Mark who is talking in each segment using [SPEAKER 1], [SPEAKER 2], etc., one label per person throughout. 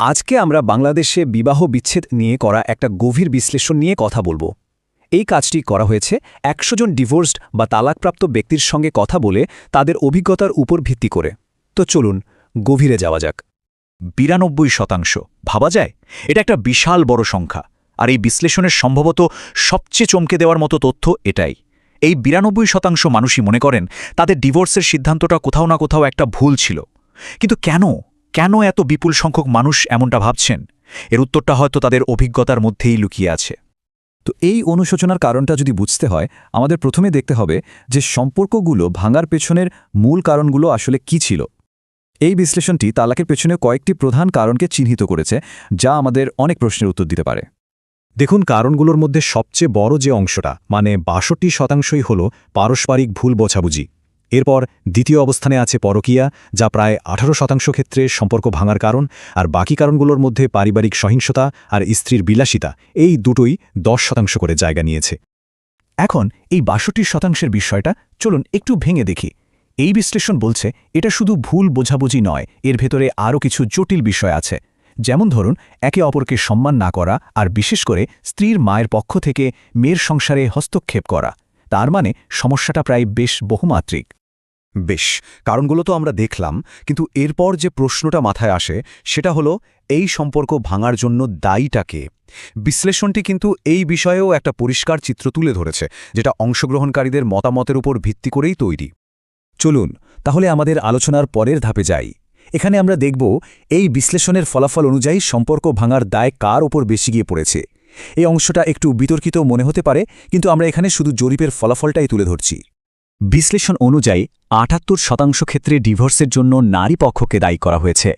[SPEAKER 1] আজকে আমরা বাংলাদেশে বিবাহ বিচ্ছেদ নিয়ে করা একটা গভীর বিশ্লেষণ নিয়ে কথা বলব। এই কাজটি করা হয়েছে একশো জন ডিভোর্সড বা তালাকপ্রাপ্ত ব্যক্তির সঙ্গে কথা বলে তাদের অভিজ্ঞতার উপর ভিত্তি করে। তো চলুন, গভীরে যাওয়া যাক।
[SPEAKER 2] বিরানব্বই শতাংশ, ভাবা যায়? এটা একটা বিশাল বড় সংখ্যা। আর এই বিশ্লেষণের সম্ভবত সবচেয়ে চমকে দেওয়ার মতো তথ্য এটাই। এই বিরানব্বই শতাংশ মানুষই মনে করেন, তাদের ডিভোর্সের সিদ্ধান্তটা কোথাও না কোথাও একটা ভুল ছিল। কিন্তু কেন? কেন এত বিপুল সংখ্যক মানুষ এমনটা ভাবছেন? এর উত্তরটা হয়তো তাদের অভিজ্ঞতার মধ্যেই লুকিয়ে আছে।
[SPEAKER 1] তো এই অনুশোচনার কারণটা যদি বুঝতে হয়, আমাদের প্রথমে দেখতে হবে যে সম্পর্কগুলো ভাঙার পেছনের মূল কারণগুলো আসলে কি ছিল। এই বিশ্লেষণটি তালাকের পেছনে কয়েকটি প্রধান কারণকে চিহ্নিত করেছে, যা আমাদের অনেক প্রশ্নের উত্তর দিতে পারে।
[SPEAKER 3] দেখুন, কারণগুলোর মধ্যে সবচেয়ে বড় যে অংশটা মানে বাষট্টি শতাংশই হল পারস্পরিক ভুল বোঝাবুঝি। এরপর দ্বিতীয় অবস্থানে আছে পরকীয়া, যা প্রায় আঠারো শতাংশ ক্ষেত্রে সম্পর্ক ভাঙার কারণ আর বাকি কারণগুলোর মধ্যে পারিবারিক সহিংসতা আর স্ত্রীর বিলাসিতা, এই দুটোই দশ শতাংশ করে জায়গা নিয়েছে।
[SPEAKER 1] এখন এই বাষট্টি শতাংশের বিষয়টা চলুন একটু ভেঙে দেখি। এই বিশ্লেষণ বলছে এটা শুধু ভুল বোঝাবুঝি নয়, এর ভেতরে আরও কিছু জটিল বিষয় আছে। যেমন ধরুন, একে অপরকে সম্মান না করা আর বিশেষ করে স্ত্রীর মায়ের পক্ষ থেকে মেয়ের সংসারে হস্তক্ষেপ করা। তার মানে সমস্যাটা প্রায় বেশ বহুমাত্রিক।
[SPEAKER 3] বেশ, কারণগুলো তো আমরা দেখলাম, কিন্তু এরপর যে প্রশ্নটা মাথায় আসে, সেটা হলো এই সম্পর্ক ভাঙার জন্য দায়ীটাকে বিশ্লেষণটি কিন্তু এই বিষয়েও একটা পরিষ্কার চিত্র তুলে ধরেছে, যেটা অংশগ্রহণকারীদের মতামতের উপর ভিত্তি করেই তৈরি।
[SPEAKER 1] চলুন, তাহলে আমাদের আলোচনার পরের ধাপে যাই। এখানে আমরা দেখব এই বিশ্লেষণের ফলাফল অনুযায়ী সম্পর্ক ভাঙার দায় কার ওপর বেশি গিয়ে পড়েছে। এই অংশটা একটু বিতর্কিত মনে হতে পারে, কিন্তু আমরা এখানে শুধু জরিপের ফলাফলটাই তুলে ধরছি। বিশ্লেষণ অনুযায়ী, আটাত্তর শতাংশ ক্ষেত্রে ডিভোর্সের জন্য নারী পক্ষকে দায়ী করা হয়েছে,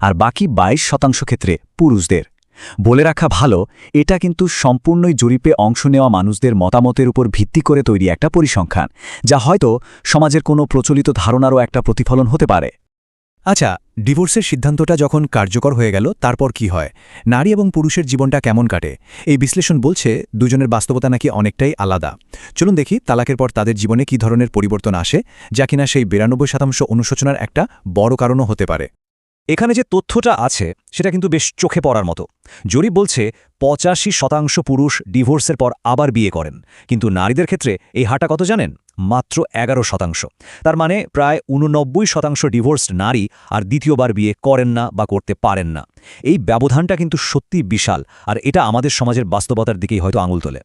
[SPEAKER 1] আর বাকি ২২ শতাংশ ক্ষেত্রে পুরুষদের। বলে রাখা ভালো, এটা কিন্তু সম্পূর্ণই জরিপে অংশ নেওয়া মানুষদের মতামতের উপর ভিত্তি করে তৈরি একটা পরিসংখ্যান, যা হয়তো সমাজের কোনো প্রচলিত ধারণারও একটা প্রতিফলন হতে পারে।
[SPEAKER 3] আচ্ছা ডিভোর্সের সিদ্ধান্তটা যখন কার্যকর হয়ে গেল, তারপর কি হয়? নারী এবং পুরুষের জীবনটা কেমন কাটে? এই বিশ্লেষণ বলছে, দুজনের বাস্তবতা নাকি অনেকটাই আলাদা। চলুন দেখি তালাকের পর তাদের জীবনে কি ধরনের পরিবর্তন আসে, যা কিনা সেই বিরানব্বই শতাংশ অনুশোচনার একটা বড় কারণও হতে পারে।
[SPEAKER 1] এখানে যে তথ্যটা আছে, সেটা কিন্তু বেশ চোখে পড়ার মতো। জরিপ বলছে, পঁচাশি শতাংশ পুরুষ ডিভোর্সের পর আবার বিয়ে করেন। কিন্তু নারীদের ক্ষেত্রে এই হারটা কত জানেন? মাত্র এগারো শতাংশ। তার মানে প্রায় উননব্বই শতাংশ ডিভোর্সড নারী আর দ্বিতীয়বার বিয়ে করেন না বা করতে পারেন না। এই ব্যবধানটা কিন্তু সত্যি বিশাল, আর এটা আমাদের সমাজের বাস্তবতার দিকেই হয়তো আঙুল তোলে।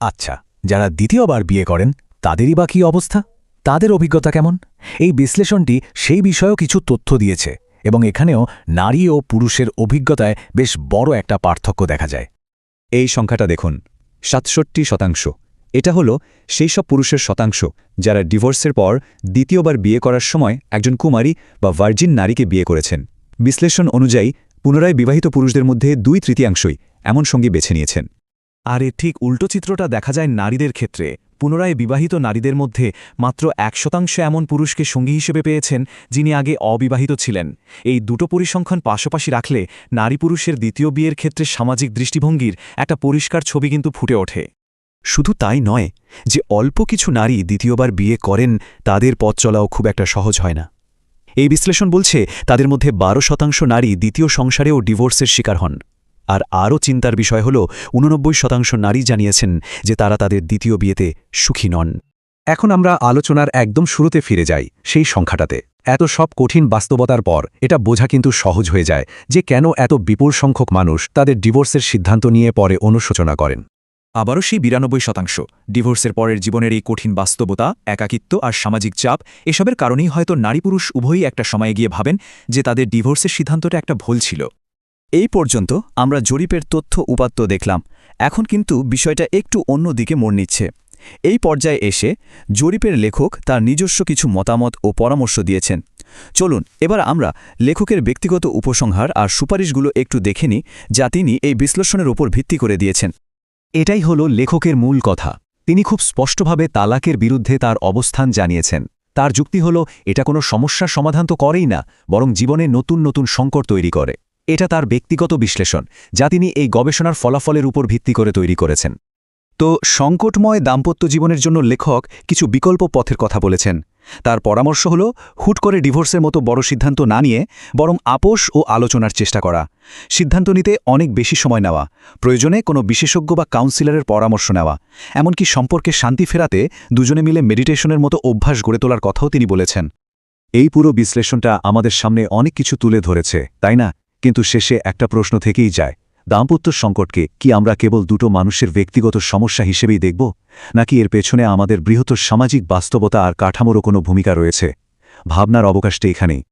[SPEAKER 3] আচ্ছা যারা দ্বিতীয়বার বিয়ে করেন, তাদেরই বা কী অবস্থা? তাদের অভিজ্ঞতা কেমন? এই বিশ্লেষণটি সেই বিষয়েও কিছু তথ্য দিয়েছে। এবং এখানেও নারী ও পুরুষের অভিজ্ঞতায় বেশ বড় একটা পার্থক্য দেখা যায়।
[SPEAKER 4] এই সংখ্যাটা দেখুন, সাতষট্টি শতাংশ। এটা হলো সেই সব পুরুষের শতাংশ যারা ডিভোর্সের পর দ্বিতীয়বার বিয়ে করার সময় একজন কুমারী বা ভার্জিন নারীকে বিয়ে করেছেন। বিশ্লেষণ অনুযায়ী পুনরায় বিবাহিত পুরুষদের মধ্যে দুই তৃতীয়াংশই এমন সঙ্গী বেছে নিয়েছেন।
[SPEAKER 3] আর এর ঠিক উল্টো চিত্রটা দেখা যায় নারীদের ক্ষেত্রে। পুনরায় বিবাহিত নারীদের মধ্যে মাত্র এক শতাংশ এমন পুরুষকে সঙ্গী হিসেবে পেয়েছেন যিনি আগে অবিবাহিত ছিলেন। এই দুটো পরিসংখ্যান পাশাপাশি রাখলে নারী পুরুষের দ্বিতীয় বিয়ের ক্ষেত্রে সামাজিক দৃষ্টিভঙ্গির একটা পরিষ্কার ছবি কিন্তু ফুটে ওঠে।
[SPEAKER 4] শুধু তাই নয়, যে অল্প কিছু নারী দ্বিতীয়বার বিয়ে করেন, তাদের পথ চলাও খুব একটা সহজ হয় না। এই বিশ্লেষণ বলছে, তাদের মধ্যে বারো শতাংশ নারী দ্বিতীয় সংসারেও ডিভোর্সের শিকার হন। আর আরও চিন্তার বিষয় হল, উননব্বই শতাংশ নারী জানিয়েছেন যে তারা তাদের দ্বিতীয় বিয়েতে সুখী নন।
[SPEAKER 3] এখন আমরা আলোচনার একদম শুরুতে ফিরে যাই সেই সংখ্যাটাতে। এত সব কঠিন বাস্তবতার পর এটা বোঝা কিন্তু সহজ হয়ে যায় যে কেন এত বিপুল সংখ্যক মানুষ তাদের ডিভোর্সের সিদ্ধান্ত নিয়ে পরে অনুশোচনা করেন।
[SPEAKER 2] আবারও সেই বিরানব্বই শতাংশ, ডিভোর্সের পরের জীবনের এই কঠিন বাস্তবতা, একাকিত্ব আর সামাজিক চাপ, এসবের কারণেই হয়তো নারী পুরুষ উভয়ই একটা সময়ে গিয়ে ভাবেন যে তাদের ডিভোর্সের সিদ্ধান্তটা একটা ভুল ছিল।
[SPEAKER 1] এই পর্যন্ত আমরা জরিপের তথ্য উপাত্ত দেখলাম। এখন কিন্তু বিষয়টা একটু অন্য দিকে মোড় নিচ্ছে। এই পর্যায়ে এসে জরিপের লেখক তার নিজস্ব কিছু মতামত ও পরামর্শ দিয়েছেন। চলুন, এবার আমরা লেখকের ব্যক্তিগত উপসংহার আর সুপারিশগুলো একটু দেখে নিই, যা তিনি এই বিশ্লেষণের ওপর ভিত্তি করে দিয়েছেন।
[SPEAKER 4] এটাই হল লেখকের মূল কথা। তিনি খুব স্পষ্টভাবে তালাকের বিরুদ্ধে তার অবস্থান জানিয়েছেন। তার যুক্তি হল, এটা কোনো সমস্যার সমাধান তো করেই না, বরং জীবনে নতুন নতুন সংকট তৈরি করে। এটা তার ব্যক্তিগত বিশ্লেষণ, যা তিনি এই গবেষণার ফলাফলের উপর ভিত্তি করে তৈরি করেছেন। তো সংকটময় দাম্পত্য জীবনের জন্য লেখক কিছু বিকল্প পথের কথা বলেছেন।
[SPEAKER 2] তার পরামর্শ হল, হুট করে ডিভোর্সের মতো বড় সিদ্ধান্ত না নিয়ে বরং আপোষ ও আলোচনার চেষ্টা করা। সিদ্ধান্ত নিতে অনেক বেশি সময় নেওয়া, প্রয়োজনে কোনো বিশেষজ্ঞ বা কাউন্সিলরের পরামর্শ নেওয়া, এমনকি সম্পর্কে শান্তি ফেরাতে দুজনে মিলে মেডিটেশনের মতো অভ্যাস গড়ে তোলার কথাও তিনি বলেছেন।
[SPEAKER 3] এই পুরো বিশ্লেষণটা আমাদের সামনে অনেক কিছু তুলে ধরেছে, তাই না? কিন্তু শেষে একটা প্রশ্ন থেকেই যায়, দাম্পত্য সংকটকে কি আমরা কেবল দুটো মানুষের ব্যক্তিগত সমস্যা হিসেবেই দেখব, নাকি এর পেছনে আমাদের বৃহত্তর সামাজিক বাস্তবতা আর কাঠামোরও কোনো ভূমিকা রয়েছে? ভাবনার অবকাশটা এখানেই।